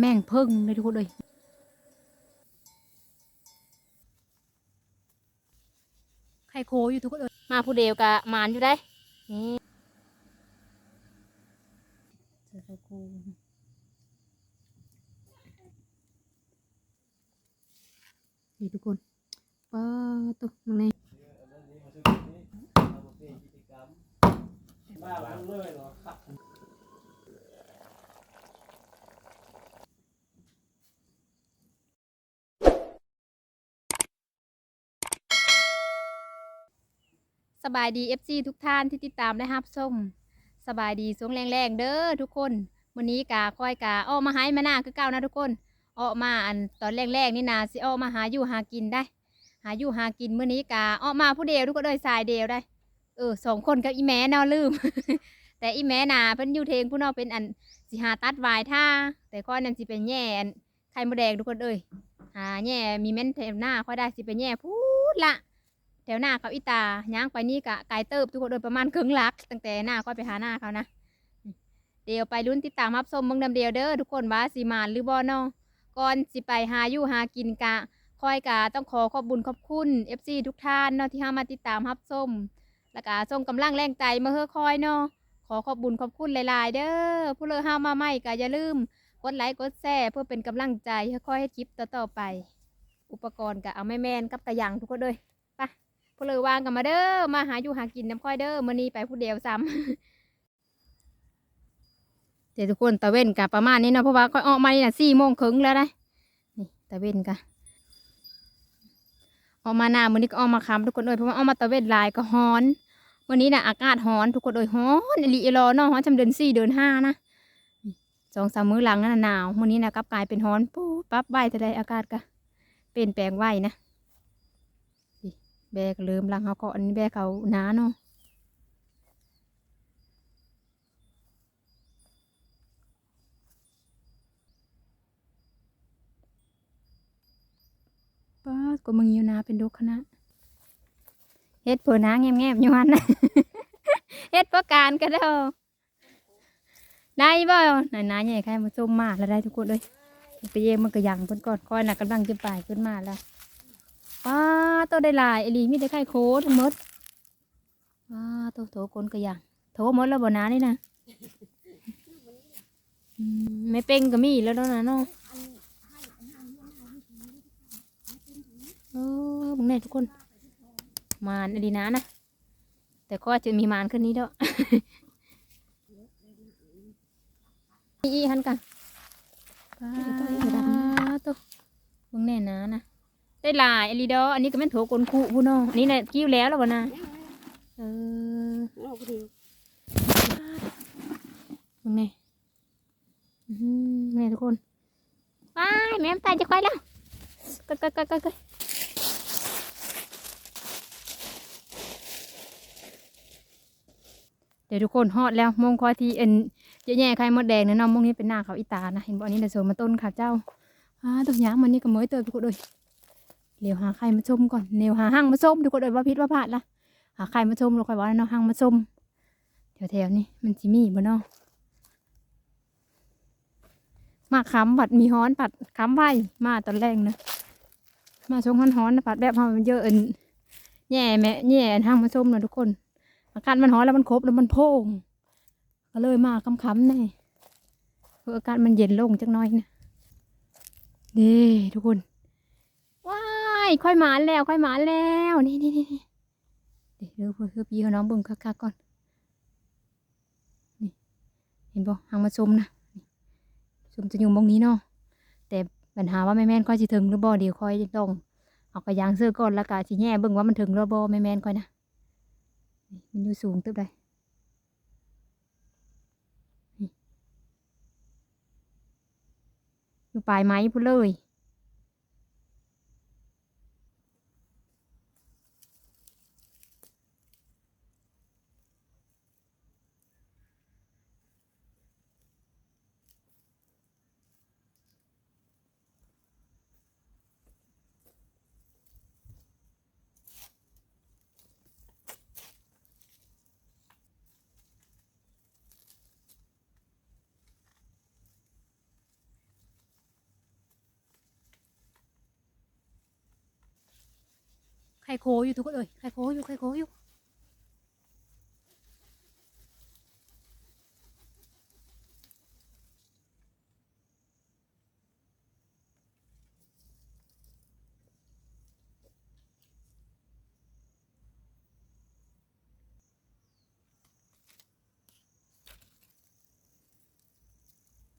แม่งเพิ่งเลยทุกคนเลยไข่โคอยู่ทุกคนเลยมาผู้เดียวกะมานอยู่ได้ นี่เจอไข่โคนี่ทุกคนป้าตุ๊กมึงไงบ้ามันเลยเหรอ สบายดี FC ทุกท่านที่ติดตามได้รับชมสบายดีสวงแรงๆเด้อทุกคนวันนี้กาคอยกาออกมาหายมาหน้าคือเก่านะทุกคนออกมาอันตอนแรกๆนี่นาสิออกมาหาอยู่หากินได้ หาอยู่หากินมื้อนี้กาออกมาผู้เดียวทุกคนเลยสายเดียวได้ เออสองคนกับอีแม่เนาลืม แต่อีแม่นาเพิ่นอยู่เทงผู้นาะเป็นอันสิหาตัดวายท่าแต่ข้อนั่นสิเป็นแย่อันไข่มดแดงทุกคนเอ้ยหาแย่มีเม้นแถวหน้าค่อยได้สิเป็นแย่พูดละ แถวหน้าเขาอีตาย่างไปนี่กะไกลเติบทุกคนโดยประมาณครึ่งลัก ตั้งแต่หน้าก็ไปหาหน้าเขานะ เดี๋ยวไปลุ้นติดตามรับชมเมืองดำเดียวเด้อทุกคนว่าสีมานหรือบ่เนอก่อนสิไปหาอยู่หากินกะคอยกะต้องขอขอบบุญขอบคุณ FC ทุกท่านเนาะที่เข้ามาติดตามรับชมแล้วก็ส่งกำลังแรงใจมาเฮ้อคอยเนาะขอขอบบุญขอบคุณหลาย ๆ เด้อผู้เลอห้ามาใหม่ก็อย่าลืมกดไลค์กดแชร์เพื่อเป็นกำลังใจให้คอยให้คลิปต่อๆไป อุปกรณ์ก็เอาแม่แม่นกับกระยังทุกคนเลย พลเลยวางกันมาเด้อ มาหาอยู่หากินน้ำค่อยเด้อมื้อนี้ไปผู้เดียวซ้ำเดี๋ยวทุกคนตะเว้นกับประมาณนี้เนาะเพราะว่าค่อยออกมานี่นะสี่โมงครึ่งแล้วนะนี่ตะเว้นกะออกมาหน้ามื้อนี้ก็ออกมาคำทุกคนเอ้ยเพราะว่าออกมาตะเว้นลายก็ฮ้อนวันนี้นะอากาศฮ้อนทุกคนเอ้ยฮ้อนอีหลีอีหลอเนาะฮ้อนจำเดือนสี่เดือนห้านะสองสามมื้อหลังนั่นนะหนาวมื้อนี้นะกลับกลายเป็นฮ้อนปุ๊บปั๊บไหวแต่ใดอากาศก็เปลี่ยนแปลงไหวนะ แบกลืมลังเขาก็อันนี้แบกเขาหนาเนาะป้าก็มึงอยู่นาเป็นดกคณะเฮ็ดผื่อนาแงบๆอยู่หันนะเฮ็ดประการก็ได้อได้บ่ไหนนาใหญ่ใครมาส้มมาแล้วได้ทุกคนเลยไปเยี่ยมมันก็ยังเพิ่นก่อนคอยหน่ะกำลังจะไปขึ้นมาแล้ว ป้าตัวได้หลายอลีมีแต่ไข่โคทั้งหมดป้าตัวโถคนก็อย่างโถหมดแล้วบ่นานี่นะไม่เป็นก็มีแล้วเนาะนะเนาะโอ้บุงแน่ทุกคน มานอหลีนะนะ แต่ก็จะมีมานขึ้นนี้เด้ออีหันกันป้าตัวบุงแน่นะนะ ได้หลายอลีดออันนี้ก็แม่นโถกลคู่ผู้น้องอันนี้น่ะกิ้วแล้วแล้วบ่นะเออเอาไปดูมึงแน่อื้อหือแม่ทุกคนว้ายแม่มนตายจะควายแล้วก็ก็ก็ก็ก็เดี๋ยวทุกคนฮอดแล้วมงคอยที่เอ็นเยอะแยะใครมดแดงเนี่ยเนาะมงนี้เป็นหน้าเขาอีตานะเห็นบ่อันนี้เดี๋ยวโซนมาต้นค่ะเจ้าอ้าตัวยางมันนี่ก็เหมยเติบทุกคนเลย เดี๋ยวหาใครมาชมก่อนเดี๋ยวหาห้างมาชมทุกคนเลยว่าพิษว่าพลาดละหาใครมาชมเราคอยว่าเนาะห้างมาชมแถวๆนี้มันจิมีบ่เนาะมาค้ำผัดมีฮ้อนผัดค้ำไว้มาตอนแรกนะมาชงฮ้อนๆนะผัดแบบเฮามันเยอะเอินแย่แม่แย่ห้างมาชมนะทุกคน อากาศมันฮ้อนแล้วมันครบแล้วมันโพงก็เลยมาค้ำๆแน่เพราะอากาศมันเย็นลงจักน่อยนะเด้ทุกคน ค่อยหมานแล้ว ค่อยหมานแล้ว นี่นี่นี่เดี๋ยวเดี๋ยวเพื่อพี่เขาน้องบิ่งคักๆก่อน นี่ เห็นบ่หางมาชมนะชมจะอยู่มองนี้เนาะ แต่ปัญหาว่าแม่แม่นค่อยสิถึงหรือบ่เดี๋ยวค่อยต้องเอากระยางเสื้อก่อนแล้วก็สิแง่เบิ่งว่ามันถึงหรือบ่แม่แม่นค่อยนะ มันอยู่สูงตึ๊บเลยนี่อยู่ปลายไม้พุ่นเลย ไข่โคอยู่ทุกคนเอ้ยไข่โคอยู่ไข่โคอยู่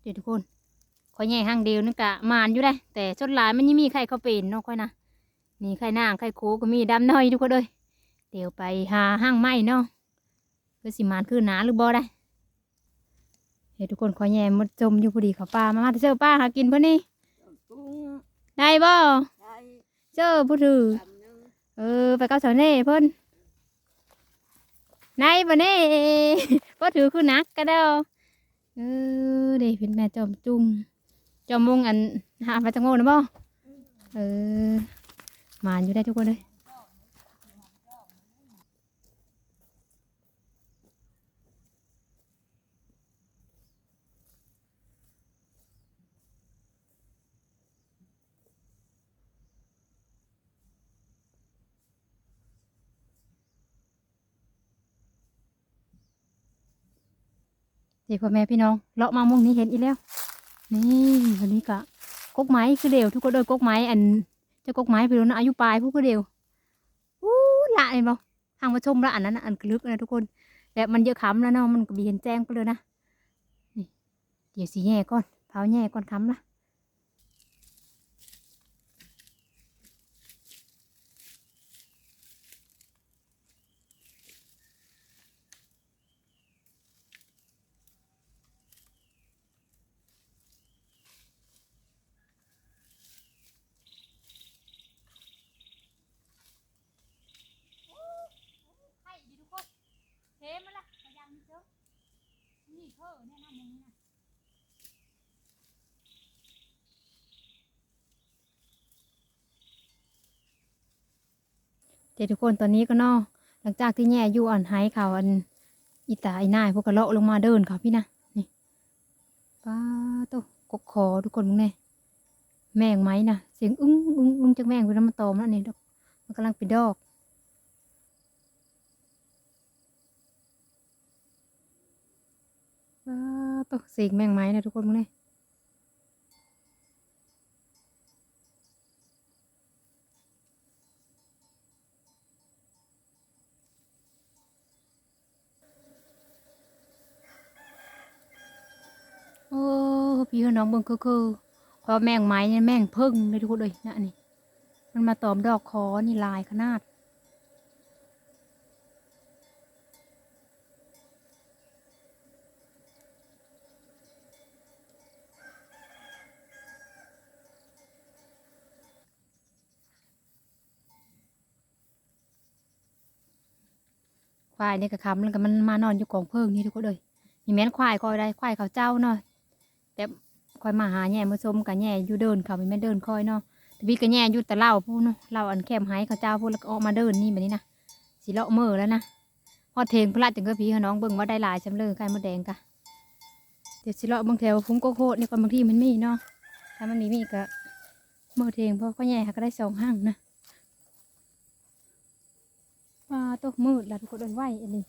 เดี๋ยวทุกคนขอยแย่ห้างเดียวนึกกะมานอยู่ได้ แต่ชดหลายมันยังมีไข่เขาเป็นเนาะค่อยนะ นี่ไข่นางไข่โคก็มีดำน้อยทุกคนเลยเดี๋ยวไปหาห้างไม้เนาะเพื่อสิมานคือหนาหรือบ่ได้เฮ้ยทุกคนขอแย่มดจมอยู่พอดีเขาป้ามามาเจอป้าหากินเพื่อนี่ได้บ่เจอผู้ถือเออไปเก้าเสาเน่เพิ่นได้บ่เน่บ่ถือคือนักก็ได้เออเดี๋ยวเป็นแม่จอมจุงจอมมงอันหาไปจังโง่นะบ่เออ มาอยู่ได้ทุกคนเลยเดี๋ยวพ่อแม่พี่น้องเลาะมามุงนี้เห็นอีกแล้ว นี่วันนี้กะกกไม้คือเดียวทุกคนโดยกกไม้อัน จะกกไม้ไปโดนอายุปลายผู้ก็เดียวอู้ละเห็นบ่ทางมาชมละอันนั้นอันลึกนะทุกคนแต่มันเยอะค้ำแล้วเนาะมันก็บีเห็นแจ้งไปเลยนะนี่เดี๋ยวสีแย่ก่อนเผาแย่ก่อนค้ำละใช่ดีทุกคนเทมันละพยายามเจอนี่ เพิ่แน่นอนมึงนะเดี๋ยวทุกคนตอนนี้ก็นอหลังจากที่แย่อยู่อันไฮเขาอันอีตาอีนายพวกกระเลาะลงมาเดินค่ะพี่นะนี่ป้าโตกกคอทุกคนมึงเนี่ยแมงไหมนะเสียงอึ้งอึ้งอึ้งจากแมงไปน้ำมันตอมแล้วนี่มันกำลังเป็นดอกป้ เสียงแมงไหมนะทุกคนมึงเนี่ยโอ้พี่น้องเบิ่งคือคือขอแมงไม้เนี่ยแมงพิ่งเลยทุกคนเลยนะนี่มันมาตอมดอกคอนี่ลายขนาด ควายเนี่ยกระคำแล้วก็มันมานอนอยู่กองเพิ่งนี่ทุกคนเลยมีแม่นควายคอยได้ควายเขาเจ้าเนาะแต่คอยมาหาแง่มาชมกับแง่อยู่เดินเขามีแม่เดินคอยเนาะแต่พี่ก็แง่อยู่แต่เล่าพูดเนาะเล่าอันแคมไห้เขาเจ้าพูดแล้วก็ออกมาเดินนี่แบบนี้นะสีเลาะเมื่อแล้วนะพอเทงพระจังก็พี่เขาน้องเบิ่งว่าได้หลายจำเลยไข่มดแดงกะเดี๋ยวสิเลาะบางแถวฟุ้งโกโคตรนี่ก่อนบางที่มันมีเนาะถ้ามันมีมีก็เมื่อเทงเพราะก็แง่ก็ได้สองห้างนะ ว้าตัวมืดแล้วทุกคนเดินไหวอันนี้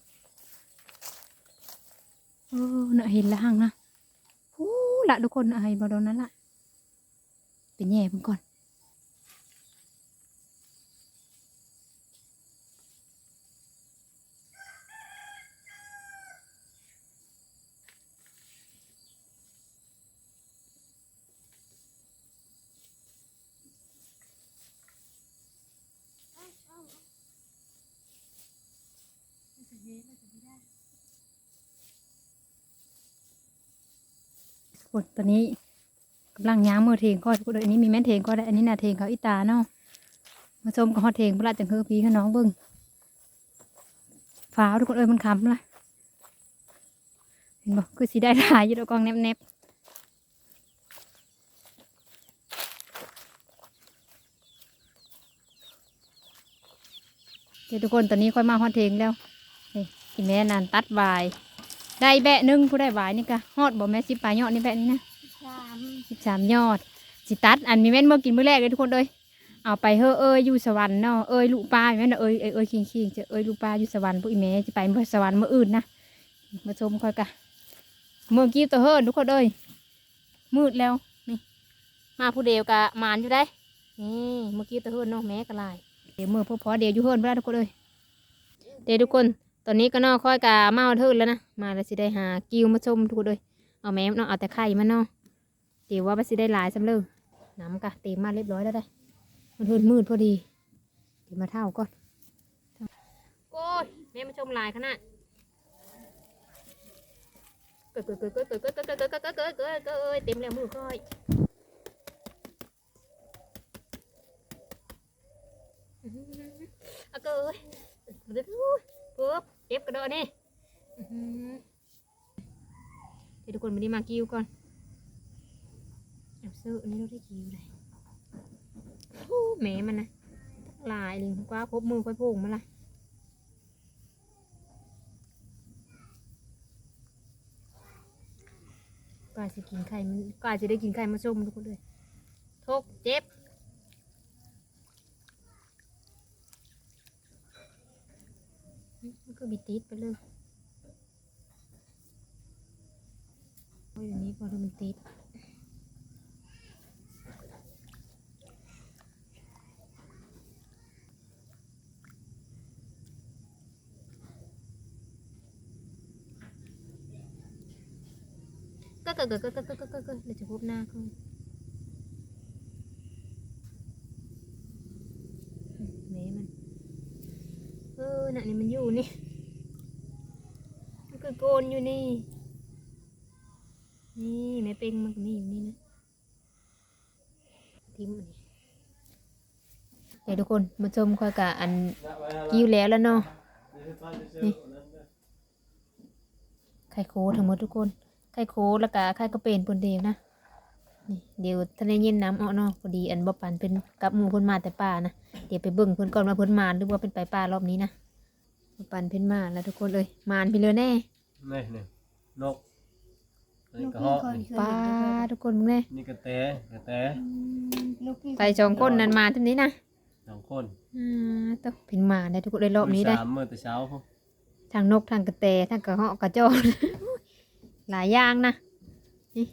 โอ้น่ะเห็นละหังนะโอ้ละทุกคนน่ะเห็นบอลนั้นละเป็นแย่เพิ่งก่อน คนตอนนี้กำลังย้างมือเทงก็กคนเอ้ยอันนี้มีแม่เทงก็ได้อันนี้น่ะเทงเขาอีตาเนาะมาชมกับฮอดเทงพระจังคือพี่เขาน้องเบิ่งฟ้าทุกคนเอ้ยมันคำละเห็นบอกคือสีได้หลายอยู่ดอกกองแนบๆเดี๋ยวทุกคนตอนนี้ค่อยมาฮอดเทงแล้วนี่กินแม่นานตัดบาย ได้แบะหนึ่งผู้ได้บายนี่กะฮอดบ่แม่สิบปลายยอดนี่แบะนี่นะสามสิบสามยอดสิตัดอันมีแม่นเมื่อกินมื้อแรกเลยทุกคนเลยเอาเอาไปเฮ้อเอ้ยอยู่สวรรค์เนาะเอ้ยลูกปลาอย่างนั้นน่ะเอ้ยเอ้ยเอ้ยคิงคิงจะเอ้ยลูกปลาอยู่สวรรค์พวกอีแม่จะไปเมื่อสวรรค์เมื่ออื่นนะมาชมค่อยกะเมื่อกี้ตัวเฮิร์นทุกคนเอ้ยมืดแล้วนี่มาผู้เดียวกะมานอยู่ได้นี่เมื่อกี้ตัวเฮิร์นเนาะแม่กะลายเดี๋ยวเมื่อพวกพอเดี๋ยวอยู่เฮิร์นไปแล้วทุกคนเอ้ยเดี๋ยวทุกคน ตอนนี้ก็นอค่อยกะมาเอาเทิรแล้วนะ มาแล้วสิได้หากิวมาชมทุกคนเอ้ยเอาแม่เนาะเอาแต่ไข่มันเนาะเดี๋ยวว่ามันสิได้หลายสำเร็จน้ำกะเต็มมาเรียบร้อยแล้วได้ มันมืดมืดพอดีเดี๋ยวมาเท่าก่อนโอ้ยแม่มาชมลายขนาดเกิดเกิดเกิดเกิดเกิดเกิดเกิดเกิดเกิดเกิดเกิดเกิดเกิดเต็มแล้วมือค่อยอื้อหือเอาเกิดปุ๊บ เก็บกระโดดนี่เดี๋ยวทุกคนมาดีมากิ้วก่อนเอาซื้อนนี้เราได้กิ้วเลยโอ้แม่มันนะลายเลยกว่าพบมือค่อยโผงมาละกว่าจะกินไข่มันกว่าจะได้กินไข่มาส้มทุกคนเลยทกเจ็บมัน ก็บิดติดไปเลยโอ้ยอย่างนี้พอมันติดก็ก็ก็ก็ก็ก็ก็ก็ก็เดี๋ยวจะพบหน้าเขาแม่มัน เออน่ะนี่มันอยู่นี่ มันก็โกนอยู่นี่ นี่แม่เป็งมันก็มีอยู่นี่นะทิ้มนนี้เดี๋ยวทุกคนมาชมค่อยกะอันกิ้วแล้วแล้วเนาะนี่ไข่โคทั้งหมดทุกคน ไข่โคแล้วก็ไข่กระเป็นปนเดียวนะนี่เดี๋ยวทะเลเย็นน้ำเอาเนาะพอดีอันบ่ปันเป็นกับหมูเพิ่นมาแต่ป่านะเดี๋ยวไปเบิ่งเพิ่นก่อนว่าเพิ่นมาหรือว่าเป็นไปป่ารอบนี้นะ ปันเพิ่นมาแล้วทุกคนเลยมานไปเลยแน่นี่นี่นกอันนี้กระเหาะนี่ป้าทุกคนมึงแน่นี่กระแตกระแตไปสองคนนั้นมาทีนี้นะสองคนอ่าต้องเป็นมาได้ทุกคนเลยรอบนี้ได้ สามมื้อแต่เช้าพุ่นทางนกทางกระแตทางกระเหาะกระจอนหลายอย่างนะนี่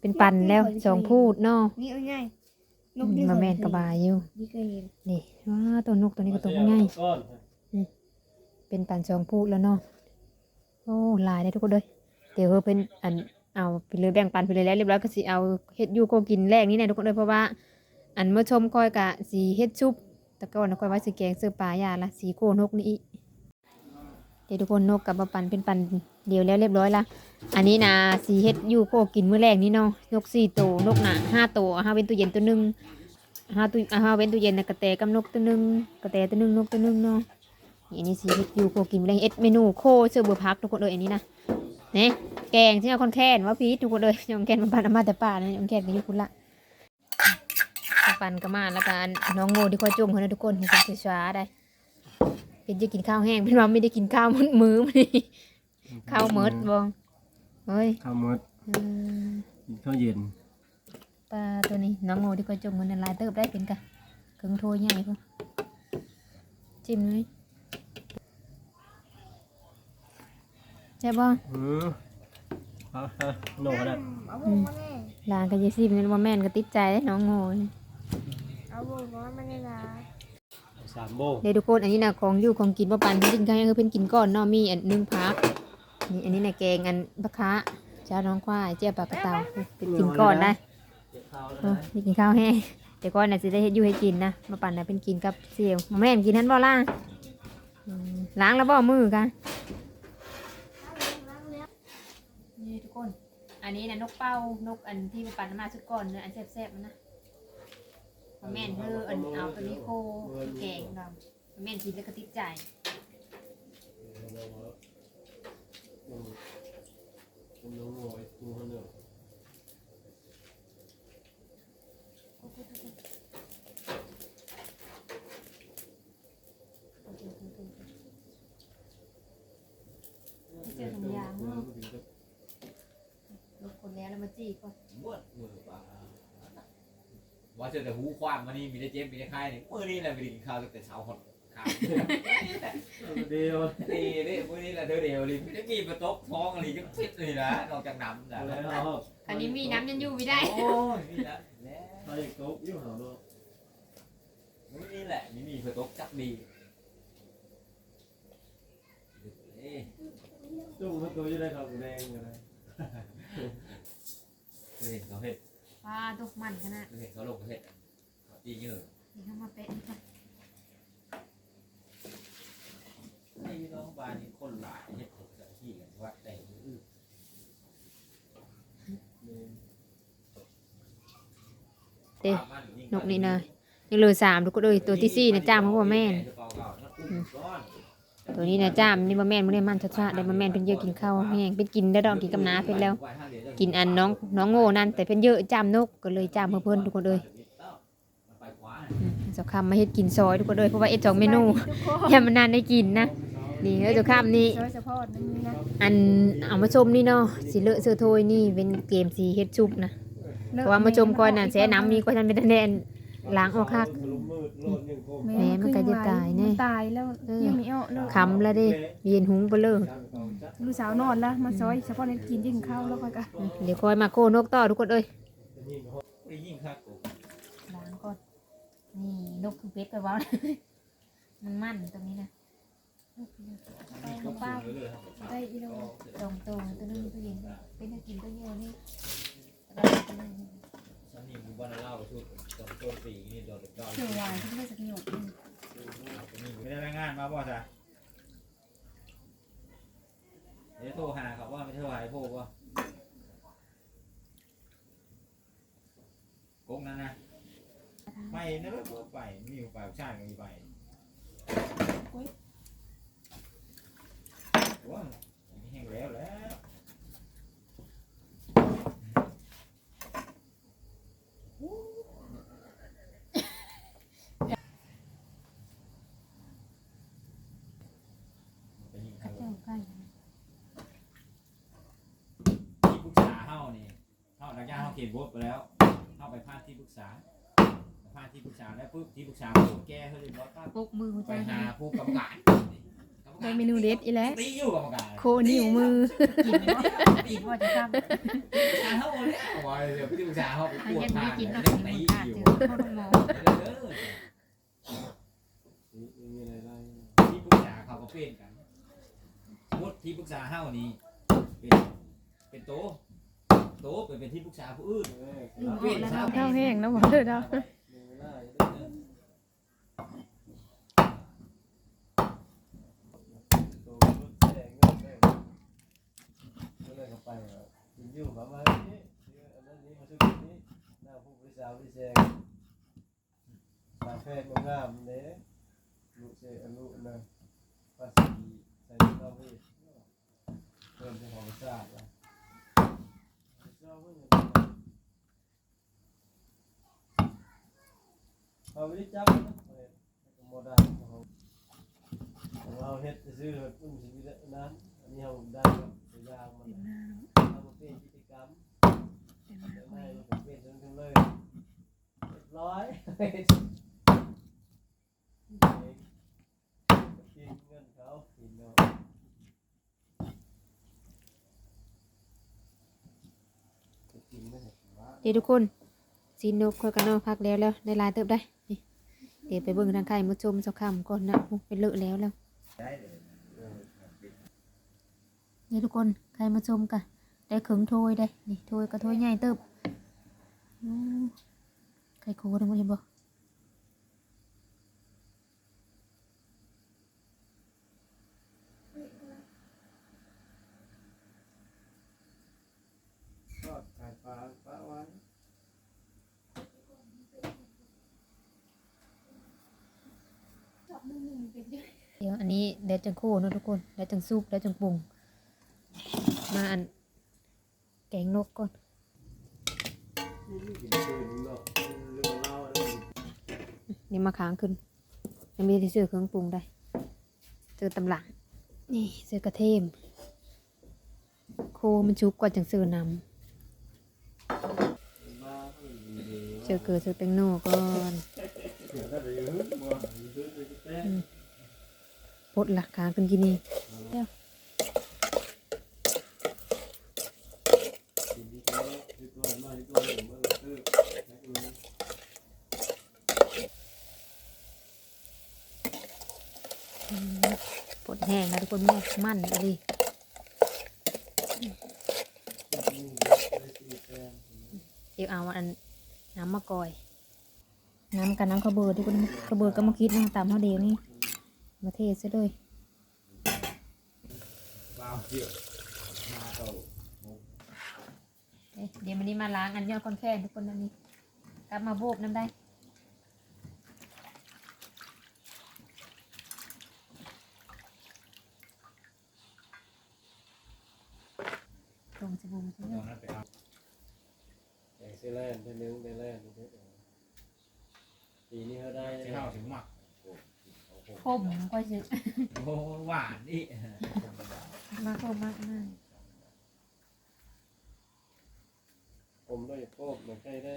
เป็นปันแล้วสองพูดเนาะนี่เอาง่ายมาแม่นกระบายอยู่นี่เคยเห็นนี่ว้าตัวนกตัวนี้ก็ตัวง่าย ก้อน เป็นปันสองพูดแล้วเนาะโอ้ลายได้ทุกคนเลยเดี๋ยวเฮาเป็นอันเอาไปเลยแบ่งปันไปเลยแล้วเรียบร้อยก็สิเอาเฮ็ดอยูโกกินแรกนี่แหละทุกคนเลยเพราะว่า อันเมื่อชมคอยกะสีเฮ็ดชุบแต่ก่อนนะคอยว่าสิแกงเสื้อปลายาละสีโกนกนี่เดี๋ยวทุกคนนกกับมาปันเป็นปันเดียวแล้วเรียบร้อยละอันนี้นะสีเฮ็ดยูโกกินมื้อแรกนี่เนาะนกสี่ตัวนกหนาห้าตัวห้าเว้นตู้เย็นตัวหนึ่งห้าตู้เอาห้าเว้นตู้เย็นนะกระแตกับนกตัวหนึ่งกระแตตัวหนึ่งนกตัวหนึ่งเนาะ อันนี้สีเฮ็ดอยูโกกินมื้อแรงเอ็ดเมนูโคเสื้อบัวพักทุกคนเลยอันนี้นะเนี่ยแกงที่เอาคนแค้นว่าพีชทุกคนเลยยองแค้นมาปันเอามาแต่ป่านะยองแค้นไปอยู่คุณละปันก็มาแล้วกันน้องโง่ที่คอยจุ่มเขานะทุกคนเห็นเป็นช้าๆได้ เป็นจะกินข้าวแห้งเป็นว่าไม่ได้กินข้าวมื้อมื้อมานี่ข้าวเมิดบ่เฮ้ยข้าวมดเออกินข้าวเย็นปลาตัวนี้น้องโง่ที่คอยจุ่มมันลายเติบได้เป็นกะกึ่งโทยใหญ่พุ่นจิ้มเลย ใช่บ่อือเอาฮะโน่ก็ได้เอาวงมาแน่หลานกับยายซีมันว่าแม่นก็ติดใจได้น้องโง่นี่เอาวงมามาแน่ละสามโบเดี๋ยวทุกคนอันนี้นะของอยู่ของกินบ่ปันเพิ่นกินข้าวยังคือเพิ่นกินก่อนเนาะมีอันหนึงพักนี่อันนี้น่ะแกงอันบะคะจ้าน้องควายเจี๊ยบปลากระเตาเป็นกินก่อนได้เออนี่กินข้าวแห้งแต่ก่อนน่ะสิได้เฮ็ดอยู่ให้กินนะมาปั่นน่ะเป็นกินกับเสี่ยวมาแม่นกินนั้นบ่ล่ะอืมล้างแล้วบ่มือกันนี่ทุกคน อันนี้นะนกเป้านกอันที่มาปั่นมาชุดก่อนเนอะอันแซ่บๆมันนะมาแม่นเธออันเอาตัวนี้โคแกงเรามาแม่นกินแล้วก็ติดใจเจอถุงยางเนาะ ลบคนแล้วแล้วมาจี้ก่อนว่าเจอแต่หูความมานี่มีได้เจ็บมีได้ไข้นี่มื้อนี้แหละไปกินข้าวตั้งแต่เช้าคนข้าวเดียวนี่นี่มื้อนี้แหละเด้อเดียวเลยไม่ได้มีมาตกท้องอะไรจังคิดเลยนะนอกจากน้ำนะแล้วอันนี้มีน้ำยันอยู่ไม่ได้โอ้ยนี่นะแล้วใส่โต๊ะอยู่เหรอลูกมื้อนี้แหละนี่มีมาตกจักดีเอ้ยจุ่มให้ตัวจะได้ครับแดงอะไร เคยเห็นเขาเห็ดปลาตกมันขนาดเคยเห็นเขาลงเขาเห็ดเขาตีเยอะนี่เข้ามาเป๊ะไอ้น้องบ้านนี่คนหลายเห็ดผมจะขี้กันว่าแต่งอื้อเด้นกนี่นะยังเหลือสามทุกคนเลยตัวที่สี่นะจ้ามเขาบอกแม่น ตัวนี้นะจ้ามนี่บ่แม่นบ่ได้มันชัดๆได้บ่แม่นเป็นเยอะกินข้าวแห้งเป็นกินได้ดอกกินกับน้าเพิ่นแล้ว กินอันน้องน้องโง่นั่นแต่เพิ่นเยอะจ้ามนกก็เลยจ้ามเพิ่นทุกคนเลยอืมเจ้าคำมาเฮ็ดกินซอยทุกคนเลยเพราะว่าเอ็ดสองเมนูอย่ามันนานได้กินนะนี่เอ้ยเจ้าคำนี่ซอยเฉพาะนั่นนี่นะอันเอามาชมนี่เนาะสิเลอะเสื้อโทยนี่เป็นเกมสีเฮ็ดซุปนะเพราะว่ามาชมก่อนน่ะแซ่น้ำนี่ก็ทันเป็นแน่น ล้างออกคักลุมมืดโลดยังโคมแม่มันก็จะตายแน่ตายแล้วเออ ยังไม่เอาเลยคำแล้วเด้เย็นหุงไปเลยลูกสาวนอนแล้วมาซอยเฉพาะในกินยิ่งข้าวแล้วก็กะเดี๋ยวคอยมาโคนกต่อทุกคนเอ้ยไปยิ่งคักกูล้างก่อนนี่นกคือเป็ดไปว้ามันมั่นตรงนี้นะลูกป้าเลยได้อีโลตรงตรงตัวนึงตัวเย็นเป็นกินตัวเยอะนี่ ฉันนี่มึงบ้านเล่าชุดตอนต้นปีนี่โดนดอกเขียวหวานที่ไม่สักหยดไม่ได้รายงานมาบ่จ้ะเดี๋ยวโทรหาเขาว่าไม่ใช่วายโทรว่าโกงนั่นนะไปนะไม่ไปมีไปชาติก็มีไปว้าแห้งแล้วแล้ว ไปยิงเขา เจ้าใกล้ ที่ปรึกษาเฮานี่เฮาหลังจากเฮาเขียนบทไปแล้วเฮาไปพาดที่ปรึกษาไปพาดที่ปรึกษาแล้วปุ๊บที่ปรึกษาผู้แก้เขาเลยบอกว่าปกมือหัวไปใจหาผู้กรรมการได้เมนูเด็ดอีแล้วตีอยู่กรรมการโคนิ้วมือกินเนาะกินว่าจะทำหาเฮาเลยว่าเดี๋ยวที่ปรึกษาเฮาไปอัปนวดยังทาไม่งกินแล้วเนาะตีมันขาดอยู่เจอพ่อต้องหมอเด้อมีอะไรได้ที่ปรึกษาเขาก็เป็นกันสมมติที่ปรึกษาเฮานี่เป็นเป็นโต โตเป็นเป็นที่ปรึกษาผู้อื่นเออเป็นชาวข้าวแห้งแล้วบอกเลยเนาะมีเวลาอยู่ด้วยนะตัวรถแดงเงินแดงก็เลยเข้าไปอะกินอยู่ประมาณนี้อันนั้นนี้มาช่วยกินนี้หน้าผู้บริษัทบริษัทตาแฟนงามๆเนี่ยลูกเสอลูกนะภาษีใส่เข้าไปเพิ่มเป็นของบริษัทละ เอาไปจับนะโมดาของเราเฮ็ดซื้ออุ้มชีวินั้นอันนี้เราได้ครับยาวมันทำเป็นกิจกรรมไม่เป็นเป็นจนเลยร้อยกินเงินเขากินเนาะกินไม่เห็นว่าเดี๋ยวทุกคน ซีนนกคอยกันนอกพักแล้วแล้วในลายเติบได้นี่เดี๋ยวไปเบิ่งทางไข่มาชมสักคำก่อนนะเป็นเลอะแล้วแล้วนี่ทุกคนใครมาชมกันได้ขึงโทยได้นี่โทยกับโทยใหญ่เติบไข่โคทั้งหมดเห็นบ่ ทอดไข่ปลาปลาไว้ เดี๋ยอันนี้เดี๋ยวจังโคเนอะทุกคนเดี๋ยวจังซุปเดี๋ยวจังปรุง มาอันแกงนกก่อนนี่มาค้างขึ้น ยังมีที่ซื้อเครื่องปรุงได้ซื้อตำหลังนี่ซื้อกระเทียมโคมันชุบก่อนจังซื้อนำเจอเกิดเจอแตงโนก่อน เดี๋ยวก็ไปยืดบ่ยืดไปแป้งพดหลักการเป็นกินนี่สิ่งที่เขาคือตัวมาที่ตัวผมมันคือแค่นี้พดแห้งนะทุกคนแม่มันอะไรนี่ไม่ตีแป้งเดี๋ยวเอาอันน้ำมะกอย น้ำกับน้ำข้าวเบิร์ดทุกคนข้าวเบิร์ดก็มาคิดนะตามเขาเดียวนี่ มาเทซะเลยว้าวเยอะมาเต่าเอ๊ะเดี๋ยวมันนี้มาล้างอันยอดคอนแค่ทุกคนนั่นนี่กลับมาโบกน้ำได้ตรงสบู่ใช่ไหมตอนนั้นไปเอาแข่งเซแลนด์เป็นนึงเป็นแลนด์ปีนี้เขาได้เจ้าถึงหมัก คมก็จะโอ้หวานนี่มาคมมากมากผมด้วยโคบเหมือนใกล้ได้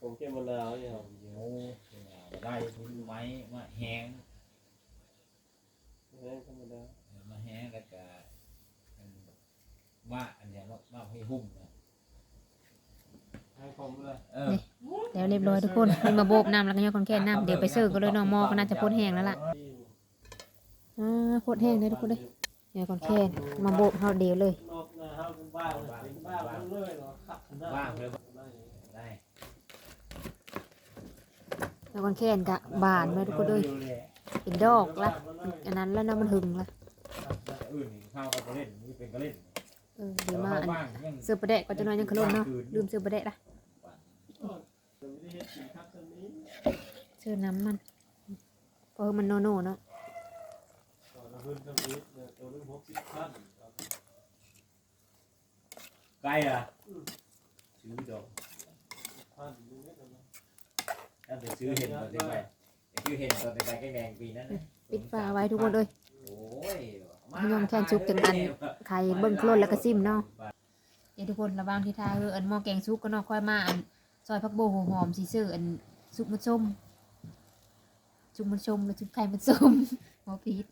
ผมเก็บมะนาวเนี่ยครับโอ้ได้พื้นไม้มาแห้งแห้งธรรมดามาแห้งแล้วก็ว่าอันเนี้ยว่าให้หุ่มนะให้ผมเลยเออ แล้วเรียบร้อยทุกคนเป็นมาโบกน้ำแล้วก็ยอดคนแค่น้ำเดี๋ยวไปเสิร์ฟก็เลยน้องมอก็น่าจะพ่นแห้งแล้วล่ะอ่าพ่นแห้งเลยทุกคนเลยยอดคนแค่มาโบกเขาเดียวเลยนอกนาเฮาเป็นบ้านเป็นบ้านเลยเหรอขับว่างเลยได้ยอดคนแค่กะบานเลยทุกคนเลยเป็นดอกละอันนั้นแล้วน้ำมันหึงละอื่นข้าวก็เล่นนี่เป็นก็เล่นเออดี๋ยวมาอันว่างยังเสิร์ฟประเดะก็จะน้อยยังขลุ่นเนาะลืมเสิร์ฟประเดะละ ไม่ได้เฮ็ดกินครับตอนนี้เสิร์ฟน้ำมันเพราะมันโนโน่เนาะตอนละขึ้นตำนี้เนี่ยตัวนึงหกสิบพันไกลอะซื้อดอกพันนึงเนี่ยนะถ้าจะซื้อเห็นตอนที่ไปซื้อเห็นตอนที่ไปแกแดงปีนั้นปิดฝาไว้ทุกคนเลยโอ้ยยอมแค่ชุบจังอันไข่เบิ้งโคลนแล้วก็ซิมเนาะเดี๋ยวทุกคนระวังที่ทาเอออันหม้อแกงซุปก็เนาะค่อยมาอัน ซอยผักโบหัวหอมสีเสื้ออันซุปมันส้มซุปมันส้มแล้วซุปไข่มันส้มหมอพีด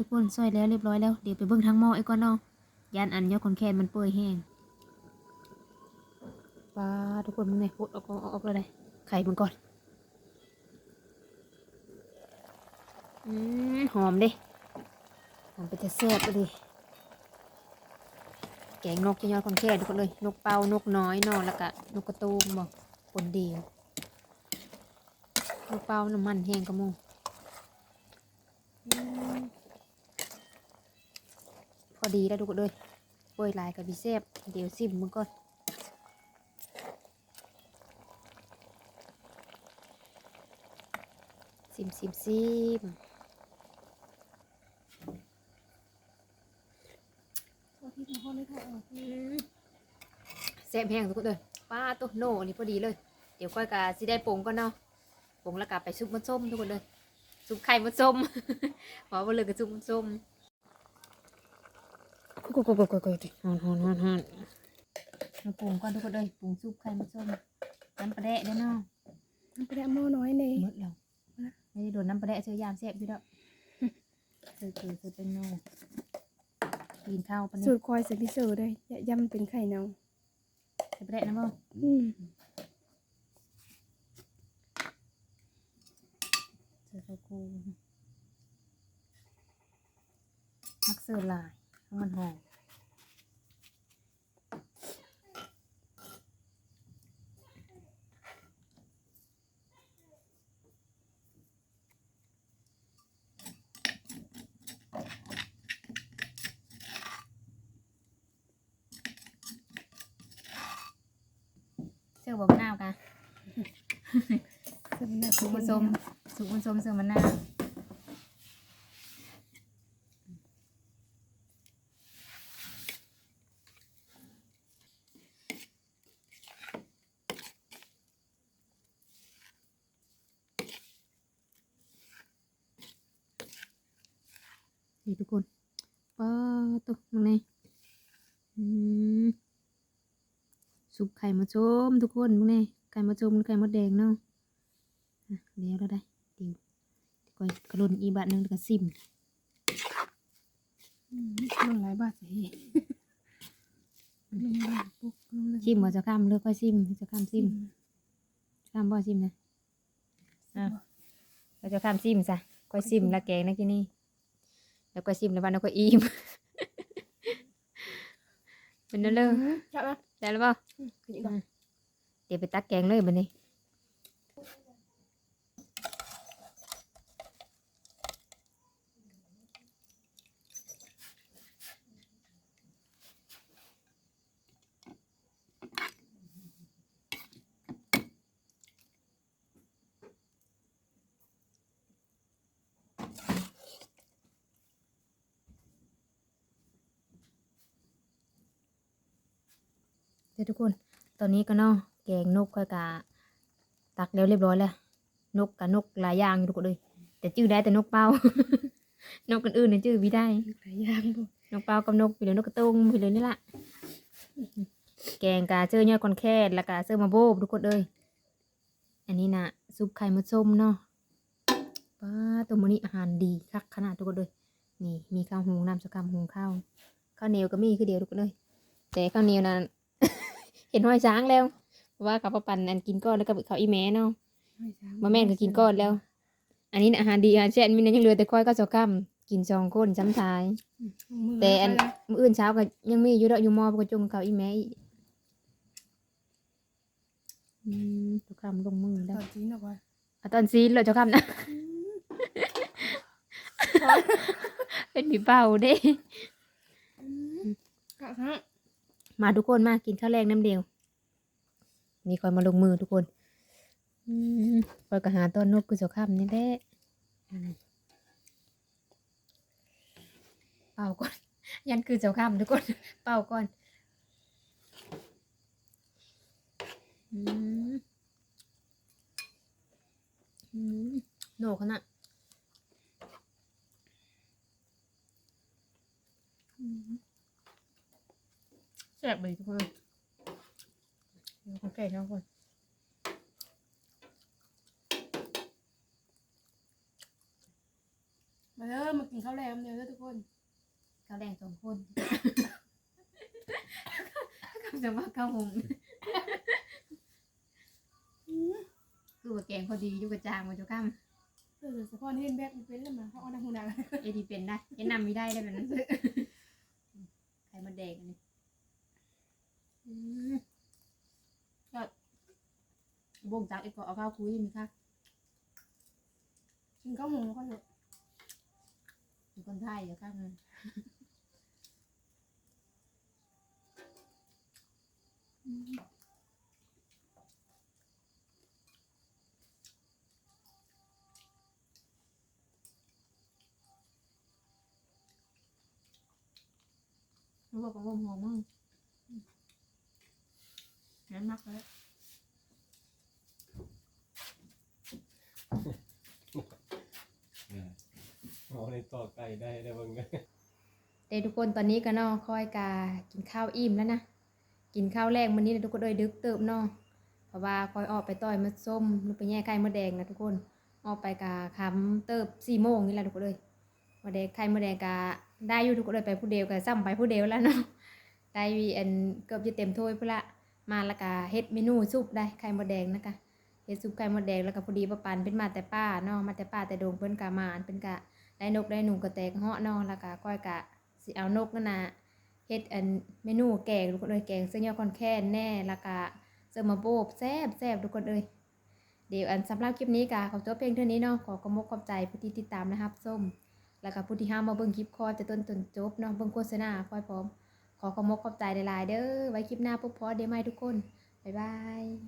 ทุกคนซอยแล้วเรียบร้อยแล้ว เดี๋ยวไปเบิ่งทางหม้อไอ้ก่อนเนาะยานอันยอดคนแคนมันเปื่อยแห้งปลาทุกคนมึงไงพดออกออกออกเลยได้ไข่มันก่อนอืมหอมด้หอมไปจะแซ่บเลยแกงนกจะยอดคอนแค่ทุกคนเลย นกเป่านกน้อยนาะแล้วก็นกกระตูมบอกคนเดียวนกเป่าน้ำมันแห้งกระมู อืมพอดีแล้วทุกคนเลยเปื่อยลายกับพี่แซ่บเดี๋ยวซิมมึงก่อนซิมซิมซิมแซ่บแห้งทุกคนเลยป้าตัวโน่นนี้พอดีเลย เดี๋ยวก้อยกะสิได้ปงก่อนเนาะปงแล้วกะไปซุปมันส้มทุกคนเลยซุปไข่มันส้มขอมาเลยกับซุปมันส้ม กุ๊กกุ๊กกุ๊กกุ๊กกุ๊กฮอนฮอนฮอนฮอนมาปรุงก่อนทุกคนเลยปรุงซุปไข่มันส้มน้ำปลาแดะด้เนาะมันไปได้หม้อน้อยนี่หมดแล้วไม่ได้โดนน้ำปลาแดะเจอยามแซ่บอยู่แล้วซื้อคือซื้อเป็นโนกินข้าวปะสูเนี่ยตรควายเสร็จพิเศษเลยอย่าย่ำเป็นไข่เน่าซื้อปลาแดะนะบ่อืมซื้อข้ากูมักซื้อลายมันหอมเสื้อบอกหน้าวกัน ผ สมสูตรผสมเสริมมันนาวนี่ทุกคนป้าตัวมึงไงอืมซุปไข่มดชมทุกคนมึงไงไข่มดชมไข่มดแดงเนาะ เดี๋ยวเราได้เดี๋ยวก่อนกระลุนอีกบาทหนึงแล้วก็ซิมอืมลงหลายบาทสิลงหลายปุ๊บลงเลยซิมบ่จะข้ามเลือกค่อยซิมจะข้ามซิมข้ามบ่ซิมนะอะเราจะข้ามซิมซะค่อยซิมแล้วแกงนะกินนี่แล้วก็ซิมแล้ววันแล้วก็อิ่มเป็นนั่นเลยจับนะได้แล้วเปล่ากินอีกก่อนเดี๋ยวไปตักแกงเลยบัดนี้ เดี๋ยวทุกคน ตอนนี้ก็เนาะแกงนกค่อยกะตักแล้วเรียบร้อยแล้ว นกกับนกหลายอย่างอยู่ทุกคนเลย แต่ชื่อได้แต่นกเป้า นกอื่นๆเนี่ยชื่อไม่ได้ หลายอย่างบ่นกเป้ากับนกไปเลยนกกระตุ้งไปเลยนี่ละแกงกะเจอยอดคอนแค่แล้วกะเจอมาโบบทุกคนเลยอันนี้นะซุปไข่มดส้มเนาะป้าตัวมันนี้อาหารดีคักขนาดทุกคนเลยนี่มีข้าวหุงน้ำสกัมหุงข้าวข้าวเหนียวก็มีคือเดียวทุกคนเลยแต่ข้าวเหนียวนั้นเห็นห้อยช้างแล้วเพราะว่าเขาประปันอันกินก้อนแล้วก็เขาอีแม่เนาะไม่ช้างมาแม่นก็กินก้อนแล้ว อันนี้น่ะอาหารดีอาหารแซ่บมีนั้นยังเหลือแต่ก้อยก็สกัมกินสองคนซ้ำท้ายมือแต่อันไปละมื้ออื่นเช้าก็ยังมีอยู่ดอกอยู่มอก็จงเขาอีแม่อีกอืมเจ้าคำลงมือตแล้อวนจีนออกมาเอาตอนซีนเลยเจ้าคำนะเป็นผีเป่าเด้กะฮะ มาทุกคนมากินข้าวแรงน้ำเดียวนี่คอยมาลงมือทุกคนอืมคอยก็หาต้นนกคือเจ้าคำนี่แหละเป่าก่อน ยันคือเจ้าคำทุกคน เป่าก่อนโหนกขนาดอืม ซ่บเลยทุกคนเดี๋ยวคนแก่ช่างคนมาเด้อมากินข้าวแรงเด้อทุกคนข้าวแดงสองคนจะมาข้าวหงคือว่าแกงพอดีอยู่กับจางมาจุก้ามเออสะพอนเห็นแบบเป็นแล้วมาเขาเอาดังหูดังเอดีเป็นได้เอ็นนำไม่ได้ได้แบบนั้นไข่มดแดงอันนี้ อืมยอดบ่งจากอีกก็เอาข้าวคุยมีค่ะ กินข้าวหมูก็เถอะเป็นคนไทยเดี๋ยวข้างนึงรู้ว่าก็ว่าหอมมากงั้นมากเลยเออเอาในต่อไก่ได้ได้เบิ่งเด้อเด็กทุกคนตอนนี้ก็เนอคอยกากินข้าวอิ่มแล้วนะ กินข้าวแรกมันนี้ทุกคนเลยดึกเติบเนอเพราะว่าคอยออกไปต่อยมดส้มหรือไปแย่ไข่มดแดงนะทุกคน ออกไปกาคำเติบสี่โมงนี่แหละทุกคนเลยมดแดงไข่มดแดงกาได้อยู่ทุกคนเลยไปผู้เดียวกาซ้ำไปผู้เดียวแล้วเนาะได้วีอันเกือบจะเต็มถ้วยพุ่นละ มาแล้วกาเฮ็ดเมนูซุปได้ไข่มดแดงนะคะเฮ็ดซุปไข่มดแดงแล้วก็พอดีป้าปันเป็นมาแต่ป้าเนาะมาแต่ป้าแต่โดงเพิ่นกามาอันเป็นกะได้นกได้หนูกระแตกเหาะเนาะแล้วก็ก้อยกะสิเอานกนั่นนะเฮ็ดอันเมนูแกงทุกคนเอ้ยแกงเส้นยอคอนแค่นแน่แล้วก็เสริมมาโบบแซ่บแซ่บทุกคนเอ้ยเดี๋ยวอันสำหรับคลิปนี้ก็ขอจบเพียงเท่านี้เนาะขอกระมกขอบใจผู้ที่ติดตามนะครับส้มแล้วก็ผู้ที่ห้ามมาเบิ่งคลิปคอจะต้นจนจบเนาะเบิ่งโฆษณาคอยพร้อม ขอขอมกขอบใจหลายๆเด้อไว้คลิปหน้าพบพอเดี๋ยวไม่ทุกคน บ๊ายบาย